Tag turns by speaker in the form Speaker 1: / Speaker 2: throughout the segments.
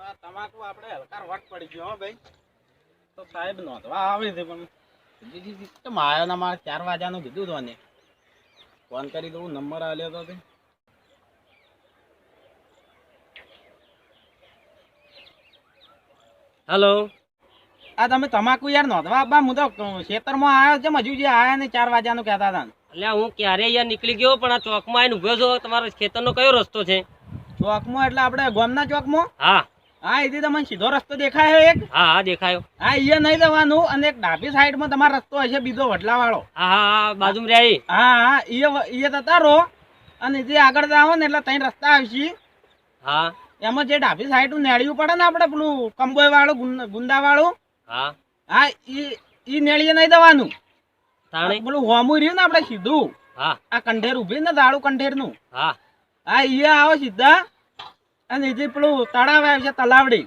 Speaker 1: આ તમાકુ આપણે હલકાર વટ પડી ગયો ભાઈ. તો સાહેબ નોંધવા આવે છે પણ મારે ચાર વાગ્યાનું કીધું તો ને ફોન કરી દઉં નંબર આલ્યો તો તે.
Speaker 2: હેલો.
Speaker 1: આ તમે તમાકુ યાર નોંધવા આપવા હું તો ખેતરમાં આવ્યો છે હજુ જે આવ્યા ને ચાર વાગ્યાનું કહેતા હતા
Speaker 2: એટલે હું ક્યારે યાર નીકળી ગયો પણ આ ચોકમાં આવીને ઊભો છો. તમારો ખેતરનો કયો રસ્તો છે?
Speaker 1: ચોકમાં એટલે આપણે ગોમના ચોકમાં?
Speaker 2: હા.
Speaker 1: હા એથી તમને સીધો રસ્તો દેખાય એક?
Speaker 2: હા હા દેખાયો.
Speaker 1: હા અહીંયા નહીં જવાનું અને એક ડાબી સાઈડમાં તમારો રસ્તો હશે બીજો વડલા વાળો
Speaker 2: હા હા હા રહી
Speaker 1: હા હા એ એ જતા રહો અને જે આગળ જાઓ ને એટલે ત્રણ રસ્તા આવશે.
Speaker 2: હા.
Speaker 1: એમાં જે ડાબી સાઈડ નેળિયું પડે ને આપણે પેલું કંબોય વાળું ગુંદા વાળું
Speaker 2: હા.
Speaker 1: હા ઈ ઈ નેળીએ નહીં જવાનું. પેલું હોમું રહ્યું ને આપણે સીધું.
Speaker 2: હા.
Speaker 1: આ કંઠેર ઊભી ને દાડું કંઠેરનું
Speaker 2: હા.
Speaker 1: હા ઈ આવો સીધા. અને જે પેલું તળાવ આવે છે તલાવડી.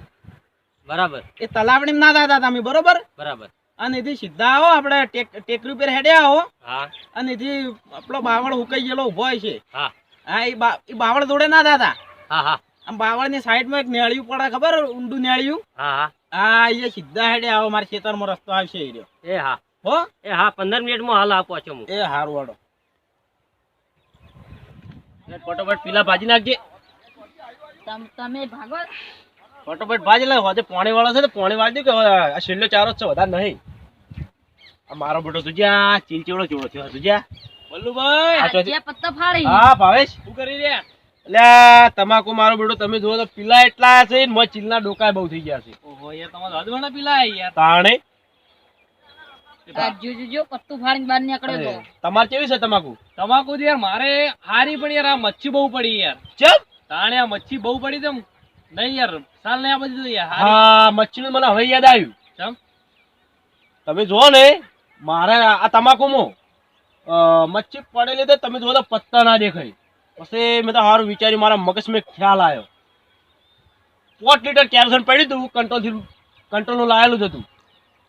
Speaker 2: બરાબર.
Speaker 1: એ તલાવડી ના દાદા તમે બરોબર?
Speaker 2: બરાબર.
Speaker 1: અને એથી સીધા આવો આપણે ટેક ટેકરી ઉપર હેડ્યા આવો.
Speaker 2: હા.
Speaker 1: અને એથી આપણો બાવળ હુકાઈ ગયેલો ઊભો હોય છે.
Speaker 2: હા.
Speaker 1: હા એ બાવળ જોડે ના દાદા.
Speaker 2: હા હા.
Speaker 1: આમ બાવળની સાઈડમાં એક નેળિયું પડે ખબર? ઊંડું નેળિયું.
Speaker 2: હા હા.
Speaker 1: એ સીધા હેડે આવો મારા ખેતરમાં રસ્તો આવશે એ રહ્યો.
Speaker 2: એ હા.
Speaker 1: હો?
Speaker 2: એ હા પંદર મિનિટમાં હાલ આપો છો હું.
Speaker 1: એ હારું વાળો
Speaker 2: ફટોફટ પીલા ભાજી નાખજે.
Speaker 3: તમ- તમે ભાગો.
Speaker 2: ફટોફટ ભાજી લે હોજે પાણી વાળો છે તો પાણી વાળી કે આ છેલ્લો ચારો છે વધારે નહીં. આ મારો બેટો તુજ્યા ચીલચીવડો ચીવડો થયો તુજ્યા બલ્લુભાઈ આ ચોથી-
Speaker 3: જે પત્તા ફાડી.
Speaker 2: હા ભાવેશ. શું કરી રહ્યા? એટલે તમાકુ મારો બેટો તમે જુઓ તો પીલા એટલા છે ને ચીલના ડોકા બહુ થઈ ગયા છે.
Speaker 1: ઓહો એ તમારો હદવાના પીલા યાર.
Speaker 2: તાણે?
Speaker 3: આ જો જો જો પત્તું ફાડીને બહાર નીકળ્યો તો.
Speaker 2: તમારે કેવી છે તમાકુ?
Speaker 1: તમાકુ યાર મારે હારી પણ યાર આ મચ્છી બહુ પડી યાર.
Speaker 2: ચમ!
Speaker 1: તાણે આ મચ્છી બહુ પડી તેમ નહીં યાર સાલ નહીં આ બધી યાર
Speaker 2: હા મચ્છીનું મને હવે યાદ આવ્યું.
Speaker 1: ચમ?
Speaker 2: તમે જુઓ ને મારે આ તમાકુમાં મચ્છી પડેલી તો તમે જુઓ તો પત્તા ના દેખાય. પછી મેં તો સારું વિચાર્યું મારા મગજમાં મેં ખ્યાલ આવ્યો. પોટ લીટર કેરોસન પડ્યું હતું કંટ્રોલથી કંટ્રોલનું લાયેલું જ હતું.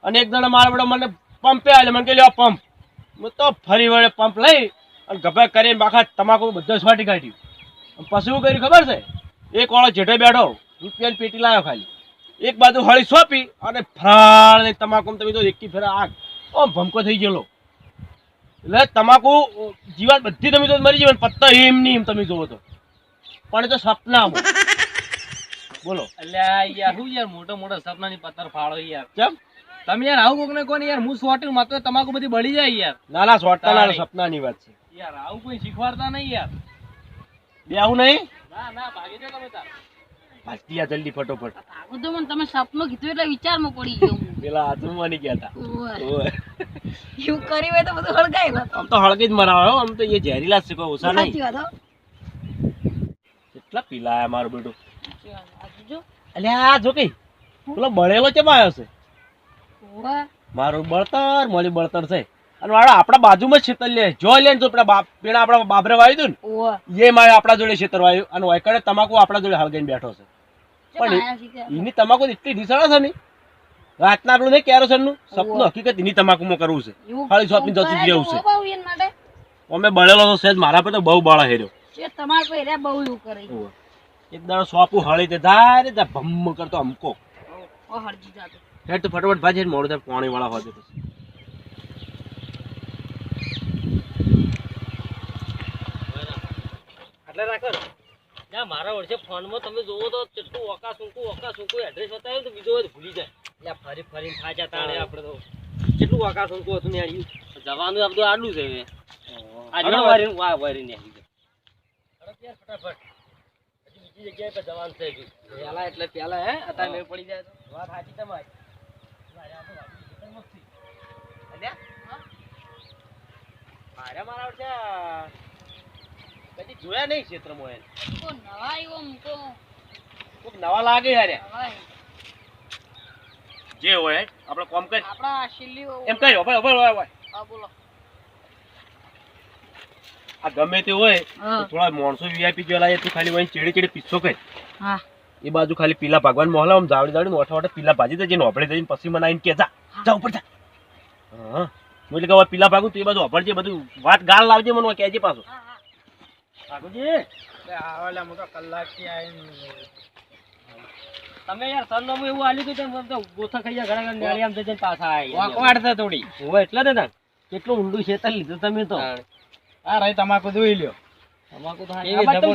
Speaker 2: અને એક જણા મારા બધા મને પંપે આવેલો. મને કહે પંપ. હું તો ફરી વળે પંપ લઈ અને ગભા કરીને આખા તમાકુ બધું સ્વાટી કાઢ્યું. પછી શું કર્યું ખબર છે? એક વાળો જેઠે બેઠો રૂપિયાની પેટી લાવ્યો ખાલી. એક બાજુ હળી સોંપી અને ફરાળ ને તમાકુ તમે તો એકી ફેરા આગ. ઓમ ભમકો થઈ ગયેલો. એટલે તમાકુ જીવાત બધી તમે તો મરી જાય પત્તા એમ એમ તમે જોવો તો. પણ એ તો સપના બોલો.
Speaker 1: એટલે યાર હું યાર મોટો મોટો સપનાની પત્તર ફાળો યાર.
Speaker 2: કેમ?
Speaker 1: તમે યાર આવું કોક ને કોને યાર હું સોટી માત્ર તમાકુ બધી બળી જાય યાર.
Speaker 2: ના ના સોટા ના. સપનાની વાત છે.
Speaker 1: યાર આવું કોઈ શીખવાડતા નહીં યાર.
Speaker 2: બે આવું નહીં?
Speaker 1: ના ના ભાગી જાઓ તમે તાર.
Speaker 2: ભાજતી આ જલ્દી ફટોફટ.
Speaker 3: ભાગો તો મને તમે સપનું કીધું એટલે વિચારમાં પડી ગયો હું.
Speaker 2: પેલા હાથમાં ગયા હતા.
Speaker 3: એવું કરી હોય તો બધું હળગાઈ.
Speaker 2: આમ તો હળગે જ મરાવે આમ તો એ ઝેરીલા છે કોઈ ઓછા નહીં. કેટલા પીલા મારું બેટું.
Speaker 3: વાત. આ.
Speaker 2: અલ્યા જો કઈ. પેલો બળેલો કેમ આવ્યો છે? મારું બળતર મોલી બળતર છે. અને વાળો આપણા બાજુમાં જ છેતર લે. જો લે જો પેલા બાપ પેલા આપણા બાબરે વાયું
Speaker 3: દઉં
Speaker 2: ને એ મારે આપણા જોડે છેતર વાયું. અને વાયકડે તમાકુ આપણા જોડે હળગાઈને બેઠો છે. પણ? એની તમાકુ એટલી ઢીસણા છે ને. રાતના આપણું નહીં કેરોસનનું સપનું હકીકત એની તમાકુમાં કરવું છે. ખાલી શોપિંગ જતું જ છે. અમે બળેલો તો સહેજ મારા પર તો બહુ બાળા હેર્યો.
Speaker 3: તમારા પર રહ્યા બહુ એવું કરે.
Speaker 2: એક દાડો સોપું હળી તે ધારે ભમ કરતો અમકો.
Speaker 3: હરજી જાતો.
Speaker 2: હેડ તો ફટાફટ ભાજી મોડું થાય પાણી વાળા હોય પછી.
Speaker 1: એટલે રાખો ને.
Speaker 2: ના મારા વર્ષે ફોનમાં તમે જોવો તો કેટલું ઓકા સૂંકું ઓકા સૂંકું. એડ્રેસ બતાવ્યું તો બીજો હોય ભૂલી જાય. એટલે ફરી ફરી ખાચા તાણે આપણે તો. કેટલું ઓકા સૂંકું હતું ને આવ્યું જવાનું આ બધું આડું છે આજના વારી વા આવી જાય ફટાફટ. બીજી જગ્યાએ પર જવાનું છે
Speaker 1: પેલા એટલે પેલા હે? અત્યારે મેળ પડી જાય
Speaker 2: વાત સાચી તમારી. મારે મારા વર્ષે કદી જોયા નહીં ક્ષેત્રમાં એને?
Speaker 3: કો નવા આવ્યો મૂકો
Speaker 2: કોક નવા લાગે હારે જે હોય આપણે કોમ કરી.
Speaker 3: આપણા શિલ્લી
Speaker 2: એમ કહી ઓભાઈ ઓભાઈ ઓય.
Speaker 3: હા બોલો.
Speaker 2: આ ગમે તે હોય તો થોડા માણસો વીઆઈપી જેલા એ તું ખાલી વહી ચેડી ચેડી પીસો કર.
Speaker 3: હા.
Speaker 2: એ બાજુ ખાલી પીલા ભગવાન મોહલા આમ જાવડી જાવડી ઓઠા ઓઠા પીલા ભાજી દેજે નોભડે જઈને પછી મને કે જા. જા ઉપર જા. હા. એટલે કે પીલા ભાગું તું એ બાજુ અભડજે બધું વાત ગાળ લાવજે મને કહેજે પાછું.
Speaker 3: હા હા
Speaker 1: આવેલા મોટો કલાક આવીને
Speaker 4: તમે યાર સરનામું એવું આલ્યું હતું તેમ તો ગોથા ખાઈ ઘણા ઘણા નેળી આમ જઈને પાછા
Speaker 1: વાકવાડ થોડી
Speaker 4: હોય એટલે ને કેટલું ઊંડું ખેતર લીધું તમે તો.
Speaker 1: આ રહી તમાકુ જોઈ લ્યો.
Speaker 4: તમાકુ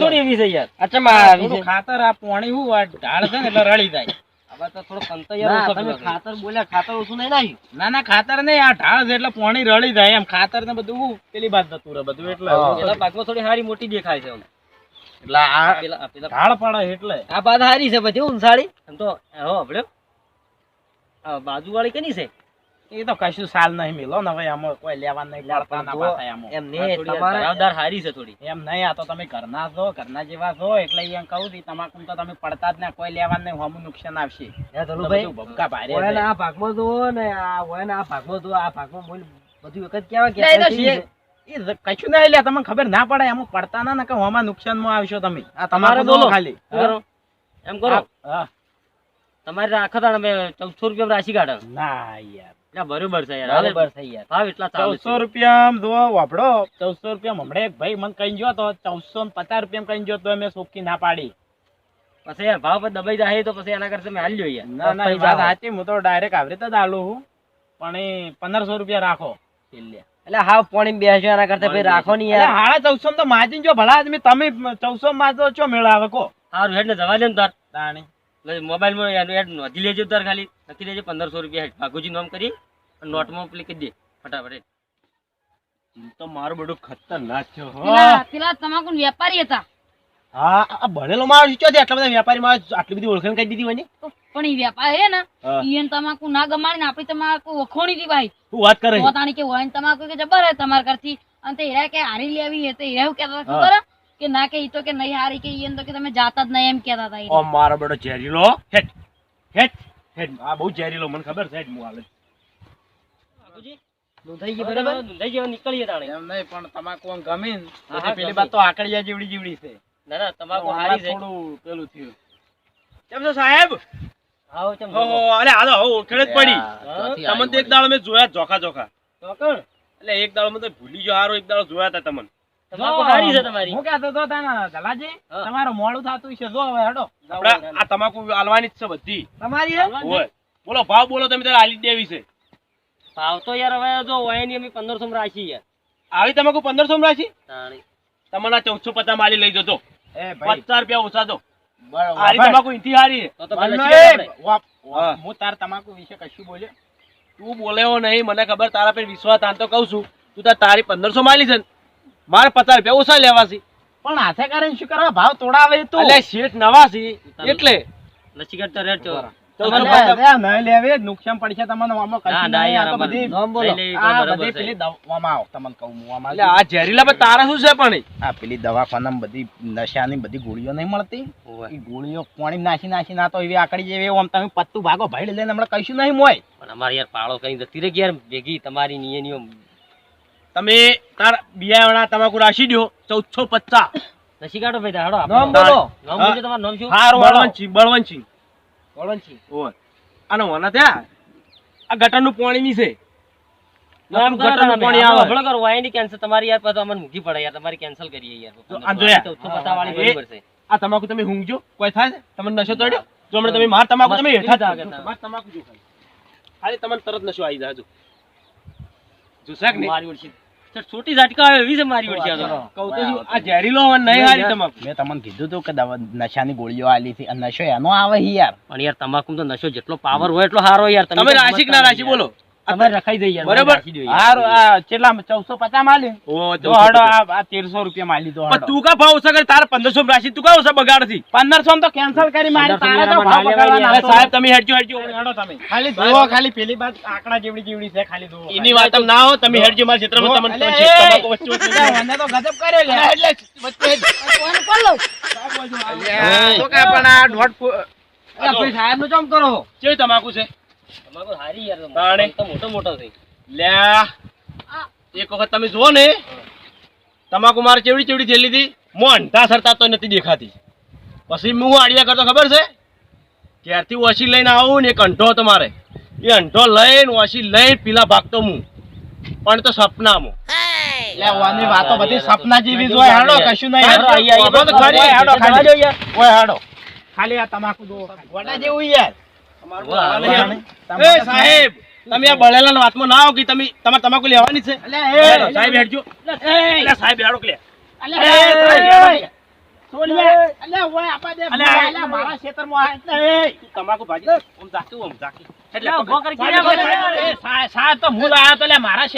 Speaker 4: તો
Speaker 1: એવી
Speaker 4: છે યાર.
Speaker 2: અચ્છા
Speaker 1: ખાતર આ પોણી હું ઢાળ છે ને એટલે રળી જાય.
Speaker 4: બાજુ
Speaker 2: ના,
Speaker 4: યાર ઓછો
Speaker 2: તમે
Speaker 4: પીવાનો.
Speaker 2: ખાતર બોલ્યા ખાતર ઓછું નહીં નાખ્યું?
Speaker 1: ના ના ખાતર નહીં આ ઢાળ છે એટલે પોણી રળી જાય એમ. ખાતર ને બધું પેલી બાદ જતું રહે બધું એટલે.
Speaker 4: પેલા ભાગમાં થોડી હારી મોટી દેખાય છે
Speaker 1: એટલે આ ઢાળ પડે એટલે.
Speaker 4: આ બાદ હારી છે પછી એમ તો હો આપણે આ બાજુવાળી કેની છે?
Speaker 1: એ તો કશું સાલ નહીં મિલો ને હવે આમાં કોઈ લેવા નહીં પડતા ના પાછા આમાં.
Speaker 4: એમ
Speaker 1: નહીં
Speaker 4: તમારા ભરાવદાર હારી છે થોડી.
Speaker 1: એમ નહીં આ તો તમે ઘરના છો ઘરના જેવા છો એટલે એમ કહું છું તમાકુ તો તમે પડતા જ ના કોઈ લેવા નહીં હમું નુકસાન આવશે.
Speaker 4: હે
Speaker 1: તો
Speaker 4: ધનુભાઈ
Speaker 1: ભારે
Speaker 4: ઓય આ ભાગમાં જુઓ ને આ ઓય ને આ ભાગમાં જુઓ આ ભાગમાં બોલ બધું વખત કેવા કે
Speaker 1: એ એ જ કશું ના લે તમને ખબર ના પડે એમાં પડતા ના ને કે નુકસાન નુકસાનમાં આવશો તમે. આ
Speaker 4: તમારે. બોલો.
Speaker 1: ખાલી.
Speaker 4: એમ કરો.
Speaker 1: હા.
Speaker 4: તમારી રાખો તાણ અમે ચૌદસો રૂપિયા રાશી કાઢો.
Speaker 1: ના યાર.
Speaker 4: એટલે બરોબર છે યાર.
Speaker 2: બરોબર
Speaker 4: છે યાર. ભાવ એટલા
Speaker 1: ચૌદસો રૂપિયા જો વાપડો ચૌદસો રૂપિયા હમણાં એક ભાઈ મને કઈ ગયો તો ચૌદસો ને પચાસ રૂપિયા કઈ ગયો તો મેં સોખી ના પાડી.
Speaker 4: પછી યાર ભાવ પર દબાઈ જાય તો પછી એના કરતા મેં હાલ
Speaker 1: ના ના વાત સાચી. હું તો ડાયરેક્ટ આવરી જ આલું પણ પંદરસો રૂપિયા રાખો. છેલ્લે.
Speaker 4: એટલે હાવ પોણી બેસો એના કરતા ભાઈ રાખો નહીં યાર.
Speaker 1: હાડા ચૌદસો તો માજી જો ભલા આદમી તમે ચૌદસો માં તો ચો મેળ આવે કો?
Speaker 4: સારું ને જવા દે ને તાર.
Speaker 1: તાણી.
Speaker 4: મોબાઈલમાં એનું હેડ નોંધી લેજો તાર ખાલી. લખી દેજો પંદરસો રૂપિયા હેડ ભાગુજી નોમ કરી અને નોટમાં લખી દે. ફટાફટ
Speaker 2: તો મારું બધું ખતરનાક છે
Speaker 3: પેલા પેલા તમાકુ વેપારી હતા?
Speaker 2: હા આ ભણેલો માણસ શું છે આટલા બધા વેપારી માણસ આટલી બધી ઓળખાણ કરી દીધી હોય
Speaker 3: પણ એ વેપાર હે ને
Speaker 2: હા.
Speaker 3: એને તમાકુ ના ગમાડી ને આપડી તમાકુ વખોણી દી ભાઈ.
Speaker 2: શું વાત કરે
Speaker 3: પોતાની કે હોય તમાકુ કે જબર હે તમાર કરતી અને તે હેરા કે હારી લેવી હે તે હેરા એવું કહેતા ખબર હે? કે ના કે ઈ તો કે નહીં હારી કે ઈ તો કે તમે જાતા જ નહીં એમ કહેતા હતા
Speaker 2: ઓ મારો બેટો ઝેરીલો. Hat hat hat. આ બહુ ઝેરીલો મને ખબર છે હું હાલે
Speaker 4: ભાગુજી નોંધાઈ ગઈ બરાબર? નોંધાઈ ગઈ નીકળીએ તાણે.
Speaker 1: એમ નહીં પણ તમાકુ આમ ગમીન પેલી
Speaker 4: ગમી.
Speaker 1: બાત તો આકડિયા જેવડી જેવડી છે.
Speaker 4: ના ના તમાકુ હારી છે?
Speaker 1: થોડું પેલું થયું.
Speaker 2: કેમ છો સાહેબ?
Speaker 4: ચમ
Speaker 2: હો, અરે તો ઓળખાણ જ પડી. તમને એક દાડો મેં જોયા જ જોખા જોખા એટલે એક દાડો મને ભૂલી ગયો હારો એક દાડો જોયા હતા તમને.
Speaker 4: તમાકુ હારી છે તમારી?
Speaker 1: હું કહેતો હતો તાના દલાજી
Speaker 4: હા.
Speaker 1: મોડું થતું છે જો હવે હેડો
Speaker 2: આ તમાકુ આલવાની જ છે બધી.
Speaker 4: તમારી હે?
Speaker 2: બોલો ભાવ બોલો તમે તારે આલી દેવી છે.
Speaker 4: ભાવ તો યાર હવે જો હોયની અમે પંદરસો માં રાખી યાર.
Speaker 2: આવી તમાકુ પંદરસો માં રાખી? તમારા ચૌદસો પચાસ માલી લઈ જજો.
Speaker 1: એ
Speaker 2: પચાસ રૂપિયા ઓછા દો.
Speaker 1: બરાબર.
Speaker 2: આરી તમાકુ ઇન્થી હારી.
Speaker 4: તો તો
Speaker 2: હા.
Speaker 1: તાર તમાકુ વિશે કશું બોલ્યો?
Speaker 2: તું બોલે નહીં મને ખબર તારા પર વિશ્વાસ આમ તો કઉ છું. તું તાર તારી પંદરસો માલી છે. મારે પચાસ રૂપિયા ઓછા લેવા છે
Speaker 1: પણ હાથે કરીને શું કરવા? ભાવ તોડાવે તો.
Speaker 2: એટલે શેઠ નવા છે એટલે.
Speaker 4: લચ્છીગઢ તો રેડ છો.
Speaker 2: ચૌદસો
Speaker 1: અલે,
Speaker 2: પચાસ
Speaker 1: અરે, નહીં લેવે નુકસાન પડશે તમને આમાં
Speaker 4: ના,
Speaker 1: કશું
Speaker 4: ના,
Speaker 1: નહીં
Speaker 4: યાર,
Speaker 1: આ તો
Speaker 4: અમારે
Speaker 1: બધી
Speaker 4: નામ બોલો. લઈ લે, એ
Speaker 1: આ
Speaker 4: બરાબર
Speaker 1: બધી
Speaker 4: છે.
Speaker 1: પેલી દવામાં આવો તમને કહું હું આમાં
Speaker 2: એટલે આ ઝેરીલા પર તારા શું છે પણ
Speaker 1: પેલી દવાખાનામાં બધી નશાની બધી ગોળીઓ નહીં મળતી?
Speaker 4: ઓવે.
Speaker 1: એ ગોળીઓ પાણી નાખી નાખી ના તો એવી આકડી જેવી આમ તમે પત્તું ભાગો ભાઈ લઈને હમણાં કશું નહીં મોય
Speaker 4: પણ અમારે યાર પાળો કઈ જતી રહી યાર ભેગી તમારી ની એની
Speaker 2: તમે તાર બિયાવાળા તમાકુ રાશી દો ચૌદસો પચાસ.
Speaker 4: રસી કાઢો ભાઈ હાડો
Speaker 2: નામ બોલો.
Speaker 4: નામ બોલજો તમારું નામ શું?
Speaker 1: હારું
Speaker 2: બળવંતસિંહ બળવંતસિંહ.
Speaker 4: બળવંતસિંહ.
Speaker 2: ઓય. આનો વના ત્યાં આ? ગટરનું પાણી ની છે.
Speaker 4: નામ
Speaker 2: ગટરનું પાણી આવે.
Speaker 4: હભળો કરો, વાયની કેન્સલ તમારી યાર પછી અમને મૂકી પડે યાર. તમારી કેન્સલ કરીએ યાર.
Speaker 2: તો આ જોયા?
Speaker 4: ચૌદસો પચાસ વાળી બરોબર છે.
Speaker 2: આ તમાકુ તમે હુંગજો કોઈ થાય તમને નશો ચડ્યો? જો હમણાં તમે માર તમાકુ તમે હેઠા જ માર તમાકુ જો ખાલી. તમને તરત નશો આવી જાય જો સાક ને
Speaker 4: મારી ઓળખી. છોટી ઝાટકા આવે એવી છે મારી તો.
Speaker 2: કહું તો છું, આ ઝેરીલો હોય નહીં હારી તમાકુ
Speaker 1: મેં તમને કીધું હતું કે નશાની ગોળીઓ આલી હતી. નશો એનો આવે યાર.
Speaker 4: પણ યાર તમાકુ તો નશો જેટલો પાવર હોય એટલો સારો યાર.
Speaker 2: તમે રાશિ ના રાશિ બોલો.
Speaker 4: તમે રખાઈ દઈ યાર
Speaker 2: બરાબર.
Speaker 1: હારું આ કેટલા ચૌદસો પચાસ માલી
Speaker 2: ઓ
Speaker 1: જો હડો આ આ તેરસો રૂપિયા માલી તો
Speaker 2: પણ તું કા ભાવ કરે તારે પંદરસો રાશિ તું કા બગાડથી
Speaker 1: પંદરસો તો કેન્સલ કરી મારી
Speaker 4: 1500
Speaker 1: તારે તો ભાવ
Speaker 4: ના લેવાય
Speaker 1: પકડવાના
Speaker 2: અરે
Speaker 1: હતો.
Speaker 2: સાહેબ તમે હેડજો હેડજો.
Speaker 1: હેડો તમે. ખાલી જુઓ ખાલી પેલી વાત આંકડા જેવડી જેવડી છે ખાલી જુઓ.
Speaker 2: એની વાત તમે ના હો તમે હેડજો મારા ક્ષેત્રમાં તમને પણ છે. વચ્ચે વચ્ચે
Speaker 1: મને તો ગજબ કરે લે એટલે વચ્ચે
Speaker 3: કોણ લઉં?
Speaker 1: તો કે પણ આ ફૂ-
Speaker 4: સાહેબનું ચમ કરો?
Speaker 2: કેવી તમાકુ છે?
Speaker 4: તમાકુ હારી યાર
Speaker 2: તાણે.
Speaker 4: તો મોટો મોટો છે
Speaker 2: લ્યા. એક વખત તમે જુઓ ને. તમાકુ મારે ચેવડી ચેવડી થઈ લીધી. હું અંધા સરતા તો નથી દેખાતી. પછી હું આડિયા કરતો ખબર છે? ક્યારથી ઓછી લઈને આવું ને એક અંઢો હતો મારે એ અંઢો લઈને ઓછી લઈને પીલા ભાગતો હું પણ તો સપનામાં.
Speaker 1: લે, વાતો બધી સપના જેવી જ હોય હેડો કશું નહીં.
Speaker 2: હેડો,
Speaker 1: હેડો,
Speaker 2: અહીંયા, અહીંયા
Speaker 1: તો ખરી,
Speaker 2: અહીંયા,
Speaker 1: ખાલી.
Speaker 2: અહીંયા.
Speaker 1: ઓય હેડો. ખાલી આ તમાકુ દો. ગોડા જેવું યાર.
Speaker 2: સાહેબ તમે આ બળેલા વાતમાં ના આવો કે તમે તમારે તમાકુ લેવાની છે?
Speaker 1: અલ્યા,
Speaker 2: સાહેબ હેડજો.
Speaker 1: એ,
Speaker 2: સાહેબ હેડો કે તમાકુ ભાજી
Speaker 1: લાયો તો લ્યા, મારા.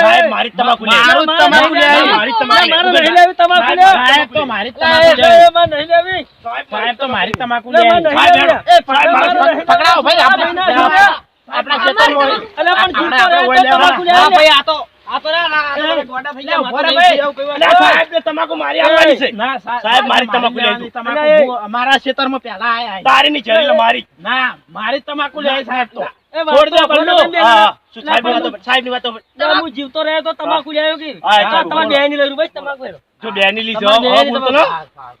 Speaker 2: સાહેબ મારી તમાકુ લે.
Speaker 1: મારું જ તમાકુ લે.
Speaker 2: મારી જ તમાકુ લે.
Speaker 4: મારે
Speaker 2: ઊભો
Speaker 4: નહીં
Speaker 2: થા.
Speaker 4: લેવી તમાકુ લે.
Speaker 1: સાહેબ તો મારી જ
Speaker 4: લે,
Speaker 1: તમાકુ લે.
Speaker 4: લે, મારે નહીં લેવી.
Speaker 1: સાહેબ તો મારી જ તમાકુ
Speaker 4: લે,
Speaker 1: લે.
Speaker 4: મારે નહીં
Speaker 1: સાહેબ,
Speaker 4: લેવી.
Speaker 1: એ,
Speaker 4: સાહેબ, મારે
Speaker 1: પકડાવો, ભાઈ. આપણે-
Speaker 4: ના, ના, ના.
Speaker 2: આ તો ના, ના, સાહેબ તમાકુ મારી આવવાની છે
Speaker 1: ના,
Speaker 2: સાહેબ, મારી તમાકુ લે
Speaker 1: તમાકુ.
Speaker 4: અલ્યા, એ.
Speaker 1: હું- અમારા ખેતરમાં પહેલા આયા
Speaker 2: તારી ની ચડી લે મારી
Speaker 1: ના મારી તમાકુ લે સાહેબ તો
Speaker 2: છોડ દો બલ્લુ. હા,
Speaker 4: લેવી.
Speaker 2: હા. શું સાહેબની વાતો સાહેબની વાતો
Speaker 4: હું જીવતો રહ્યો તો તમાકુ લે આવ્યો કે? તમારે લેવું ભાઈ તમાકુ લેવો.
Speaker 2: જો લીધો
Speaker 4: તમાકુ.
Speaker 2: ન.
Speaker 1: હા, હા.
Speaker 4: લે,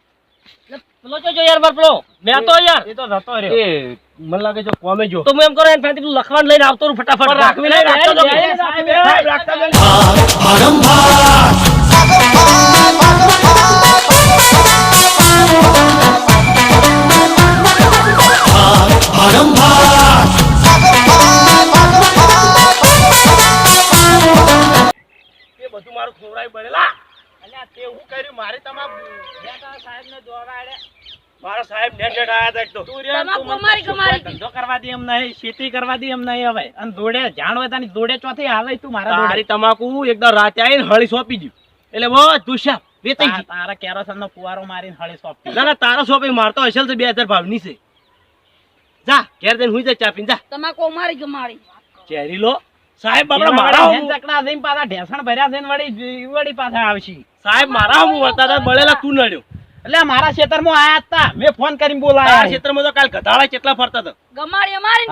Speaker 4: પેલો જો જો યાર બાર પેલો. મેં તો યાર.
Speaker 1: એ તો જતો રહ્યો.
Speaker 2: એ મને લાગે છે કોમે જો.
Speaker 4: તો હું એમ કરો એને પેલું લખવાનું લઈને આવતો રહું ફટાફટ.
Speaker 2: રાખવી નહીં, રાખતો.
Speaker 4: લે,
Speaker 2: સાહેબ, રાખતા જ નહીં. બધું મારું ખોવરાયું બનેલા.
Speaker 1: અને તે હું કર્યું? મારે તમારા સાહેબ ને દોરાડ્યા.
Speaker 2: મારા સાહેબ આયા તા
Speaker 3: તમાકુ મારી કમારી
Speaker 1: ધંધો કરવા દે એમ નહીં ખેતી કરવા દે એમ નહીં હવે. અને દોડે જાણ તાની દોડે ચોથી આવે તું મારા
Speaker 2: તારી તમાકુ એકદમ રાતે આવીને હળી સોંપી દીધું એટલે બધું શાપ વેચાઈ ગઈ
Speaker 1: તારા કેરોસન નો ફુવારો મારીને હળી સોંપી
Speaker 2: ના ના તારો સોંપી મારતો હશે તો બે હજાર ભાવની છે જા ઘેર જઈને હુઈ જા ચા પીને જા.
Speaker 3: તમાકુ અમારી કમારી.
Speaker 2: ચેરી લો. સાહેબ મારા
Speaker 1: ચકડા પાછા ઢેસણ ભર્યા થઈને વળી વળી પાછા આવશી.
Speaker 2: સાહેબ મારા હું બળેલા તું નડ્યો.
Speaker 1: એટલે મારા ક્ષેત્રમાં આયા હતા મેં ફોન કરીને બોલાયા.
Speaker 2: ક્ષેત્રમાં તો કાલ ગધાડા કેટલા ફરતા હતા?
Speaker 3: ગમાડી અમારી